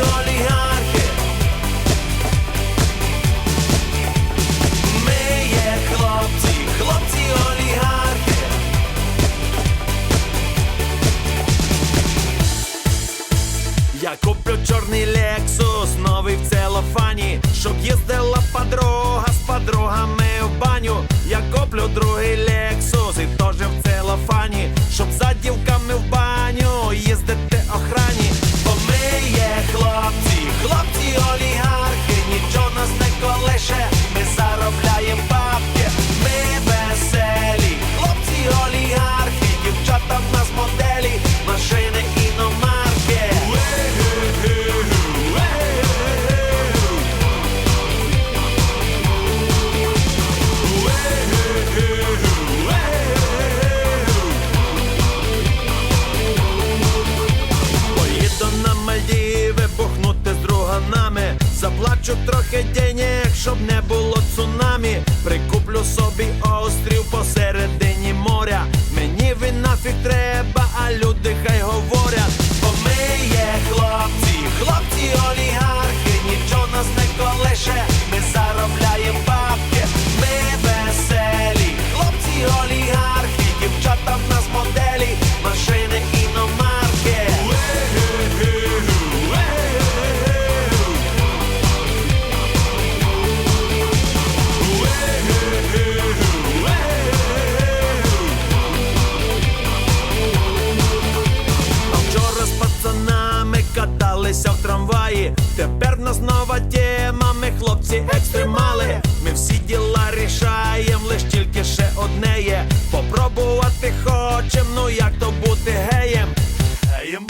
олігархи. Ми є хлопці, хлопці олігархи. Я куплю чорний лексус, новий в целофані, щоб їздила подруга з подругами в баню. Я куплю другий лексус. заплачу трохи денег, щоб не було цунамі, прикуплю собі. Італії. Тепер нас нова тема, ми хлопці, екстремали. Ми всі діла рішаєм, лиш тільки ще одне є. Попробувати хочем, ну як то бути геєм? Геєм?